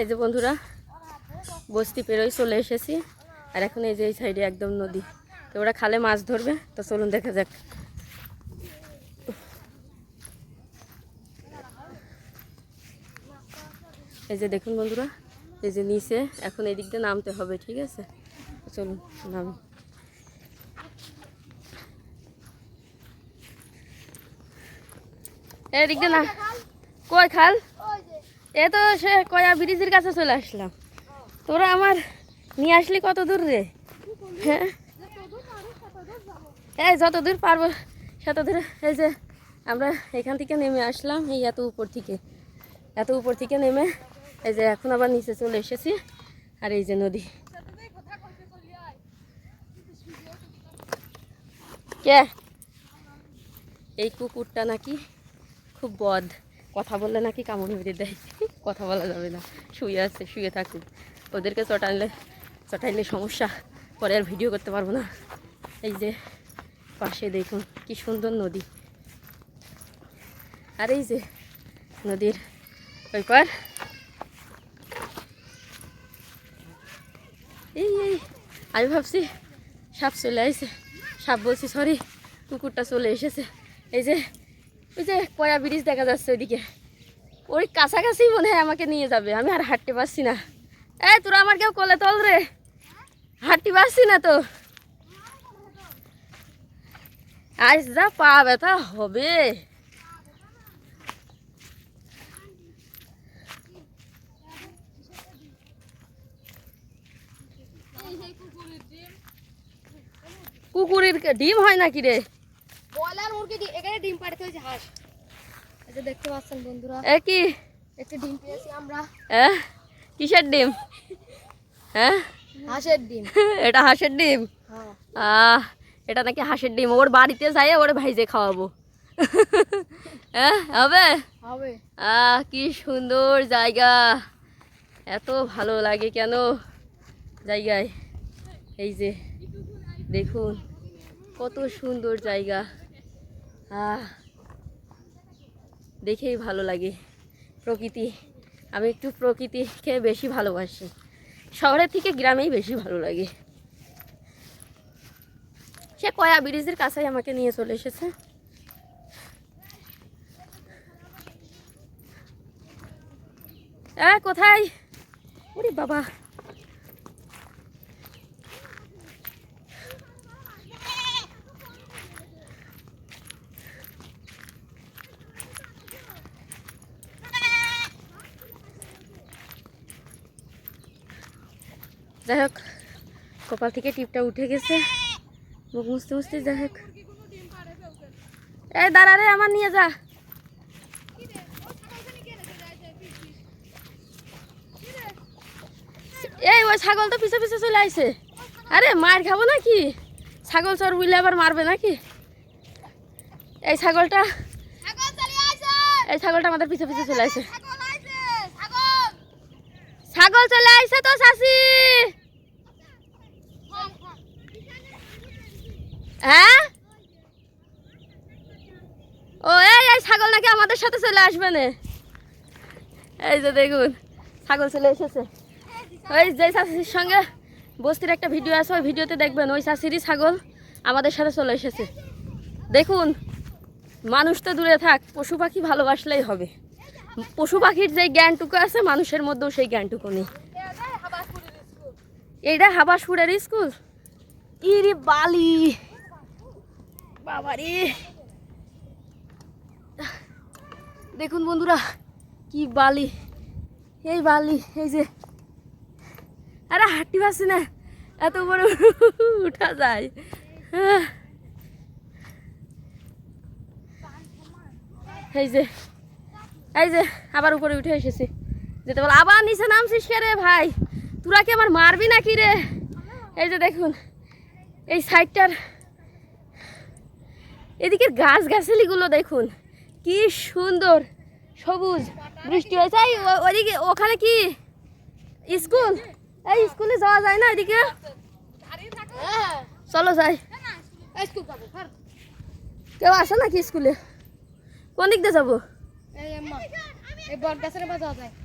এই যে বন্ধুরা, বস্তি পেরোই চলে এসেছি। আর এখন এই যে এই সাইডে একদম নদী। তো ওরা খালে মাছ ধরবে, তো চলুন দেখা যাক। এই যে দেখুন বন্ধুরা, এই যে নিচে, এখন এই দিক দিয়ে নামতে হবে, ঠিক আছে? চলুন, নামি। এই দিক দিয়ে না কই খাল? এ তো সে কয়া ব্রিজের কাছে চলে আসলাম। তোরা আমার নিয়ে আসলি কত দূর রে? হ্যাঁ? যত দূর পারব তত দূর। এই যে আমরা এখান থেকে নেমে আসলাম, এই এত উপর থেকে। এত উপর থেকে নেমে এই যে এখন আবার নিচে চলে এসেছি, আর এই যে নদী। কে? এই কুকুরটা নাকি খুব বদ। কথা বললে নাকি কামড় মেরে দেয়? কথা বলা যাবে না। শুয়ে আছে, শুয়ে থাকুক। ওদেরকে চটাইলে চটাইলে সমস্যা। পরে আর ভিডিও করতে পারব না। এই যে, পাশে দেখুন, কি সুন্দর নদী। আর এই যে, নদীর ওই পার এই এই, আমি ভাবছি, সাপ চলে আসছে সাপ বলছি সরি কুকুরটা চলে এসেছে। এই যে ওই যে কয়া ব্রিজ দেখা যাচ্ছে ওইদিকে। ওই কাছাকাছি মনে হয় আমাকে নিয়ে যাবে, আমি আর হাঁটতে পারছি না। এই, তোরা আমার কেউ কলে তল রে। হাঁটতে পারছি না তো। আজ যা পা ব্যথা হবে। কুকুরের ডিম হয় নাকি রে? ডিম পাড়তে হয়েছে হাঁস। এই যে দেখতে পাচ্ছেন বন্ধুরা। এ কি? একটা ডিম পেয়েছি আমরা। এ? কিসের ডিম? হ্যাঁ হাঁসের ডিম। এটা হাঁসের ডিম? হ্যাঁ। আহ এটা নাকি হাঁসের ডিম। ওর বাড়িতে যাই ওরে ভাইজে খাওয়াবো। হ্যাঁ হবে? হবে। আহ কি সুন্দর জায়গা। এত ভালো লাগে কেন? জায়গায়। এই যে দেখুন কত সুন্দর জায়গা। দেখেই ভালো লাগে প্রকৃতি। আমি একটু প্রকৃতিকে বেশি ভালোবাসি। শহরের থেকে গ্রামেই বেশি ভালো লাগে। সে কয়া ব্রিজের কাছেই আমাকে নিয়ে চলে এসেছে। কোথায়? ওরে বাবা। যাই হোক, কপাল থেকে টিপটা উঠে গেছে। মুখ মুছতে মুছতে যাই হোক। এই দাঁড়া রে, আমার নিয়ে যা। এই, ওই ছাগল তো পিছে পিছে চলে আইছে। আরে, মার খাব নাকি? ছাগল চর বুঝলে আবার মারবে নাকি? এই ছাগলটা এই ছাগলটা আমাদের পিছে পিছে চলে আইছে। ছাগল চলে আইছে তো চাষি হ্যাঁ? ও, এই এই ছাগল নাকি আমাদের সাথে চলে আসবে না। এই যে দেখুন, ছাগল চলে এসেছে। ওই যে চাষির সঙ্গে বস্তির একটা ভিডিও আছে, ওই ভিডিওতে দেখবেন, ওই চাষিরই ছাগল আমাদের সাথে চলে এসেছে। দেখুন, মানুষ তো দূরে থাক, পশু পাখি ভালোবাসলেই হবে। পশু পাখির যে জ্ঞানটুকু আছে, মানুষের মধ্যেও সেই জ্ঞানটুকু নেই। এইটা হাবাসপুরের স্কুল? ইরে বালি! বাবারে। দেখুন বন্ধুরা, কি বালি। এই বালি, এই যে। আরে, হাঁটতে পারছি না। এত বড় উঠা যায়। এই যে এই যে, আবার উপরে উঠে এসেছি। যেতে বল আবার নিচে নামছিস কে রে ভাই? তোরা কি আমার মারবি নাকি রে? এই যে দেখুন, এই সাইডটার এদিকের গাছ গাছালিগুলো দেখুন কি সুন্দর সবুজ। বৃষ্টি হয়েছে। এই ও- ওইদিকে ওখানে কি? স্কুল? এই স্কুলে যাওয়া যায় না এদিকে? চলো যাই। কেউ আসে নাকি স্কুলে? কোন দিক দিয়ে যাব?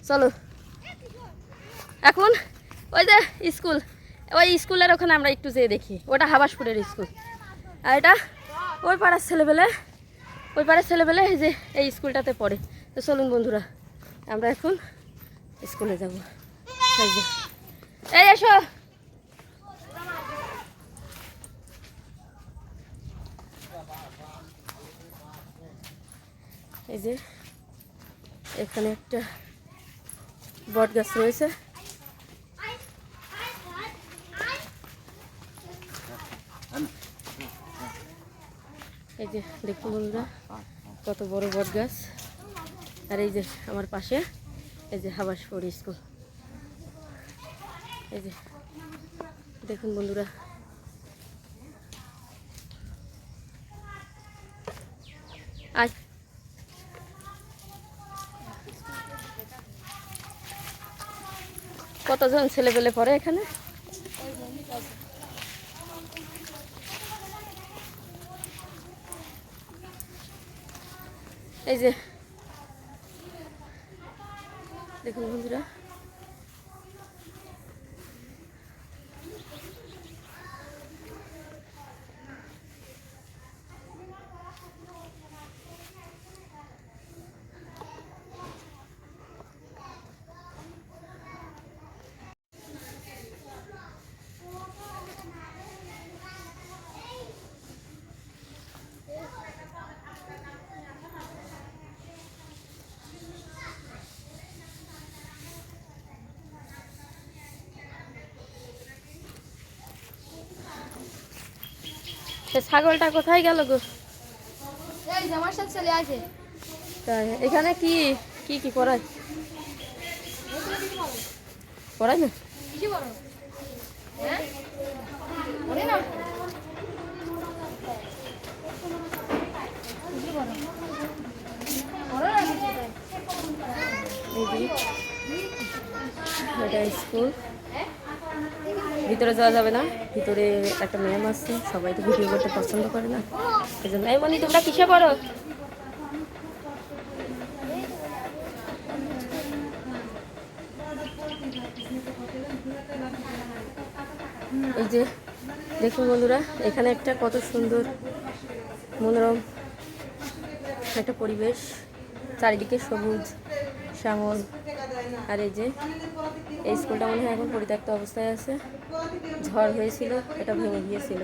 চলো। এখন ওই যে স্কুল ওই স্কুলের ওখানে আমরা একটু যেয়ে দেখি। ওটা হাবাসপুরের স্কুল। আর এটা? ওই পাড়ার ছেলেবেলে ওই পাড়ার ছেলেবেলে এই যে এই স্কুলটাতে পড়ে। তো চলুন বন্ধুরা, আমরা এখন স্কুলে যাব। এই এসো। এই যে, এখানে একটা বট গাছ রয়েছে। যে দেখুন বন্ধুরা, কত বড় বট গাছ। আর এই যে আমার পাশে, এই যে হাবাসপুর স্কুল। এই যে, দেখুন বন্ধুরা। আজ কতজন ছেলেপেলে পড়ে এখানে? এই যে দেখুন বন্ধুরা সে ছাগলটা কোথায় গেল গো? এই যে আমার সাথে চলে আসে। তাই এখানে কি কি কি পড়ায়? পড়ায় না? কিছু করো হ্যাঁ? ওরে না? স্কুল। ভিতরে যাওয়া যাবে না। ভিতরে একটা ম্যাম আছে, সবাই তো ভিডিও করতে পছন্দ করে না। এই জন্য এই মনি, তোমরা কিসে পড়ো? এই যে দেখুন বন্ধুরা, এখানে একটা কত সুন্দর মনোরম একটা পরিবেশ। চারিদিকে সবুজ, শ্যামল। আর এই যে এই স্কুলটা মনে হয় এখন পরিত্যক্ত অবস্থায় আছে। ঝড় হয়েছিল এটা ভেঙে গিয়েছিল।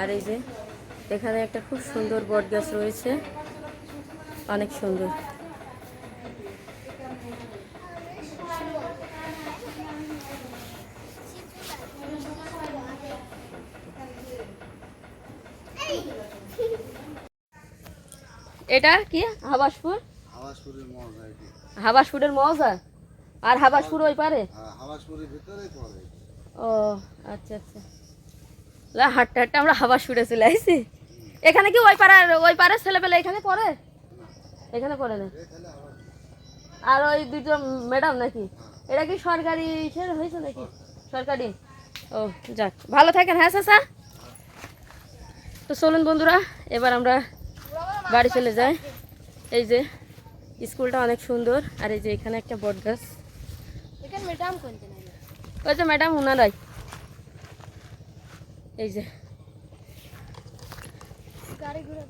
আর এই যে এখানে একটা খুব সুন্দর বট গাছ রয়েছে। অনেক সুন্দর। এটা কি? হাবাসপুর? হাওয়াসপুরের মজা হাবাসপুরের মজা? আর হাবাসপুর ওই পারে? হ্যাঁ ভিতরেই পড়ে ও আচ্ছা আচ্ছা। লা, হাঁটতে হাঁটতে আমরা হাবাসপুরে চলে আসছি এখানে কি ওই পাড়ার ওই পাড়ার ছেলেপেলে এখানে পড়ে? এখানে পড়ে না? আর ওই দুটো ম্যাডাম নাকি? এটা কি সরকারি হয়েছে নাকি? সরকারি। ও যাক ভালো থাকেন হ্যাঁ চাচা? তো চলুন বন্ধুরা এবার আমরা বাড়ি চলে যাই। এই যে স্কুলটা অনেক সুন্দর আর এই যে এখানে একটা বট গাছ ম্যাডাম কোনতে নাই ওই যে ম্যাডাম উনারাই। এই যে। গাড়ি ঘোড়া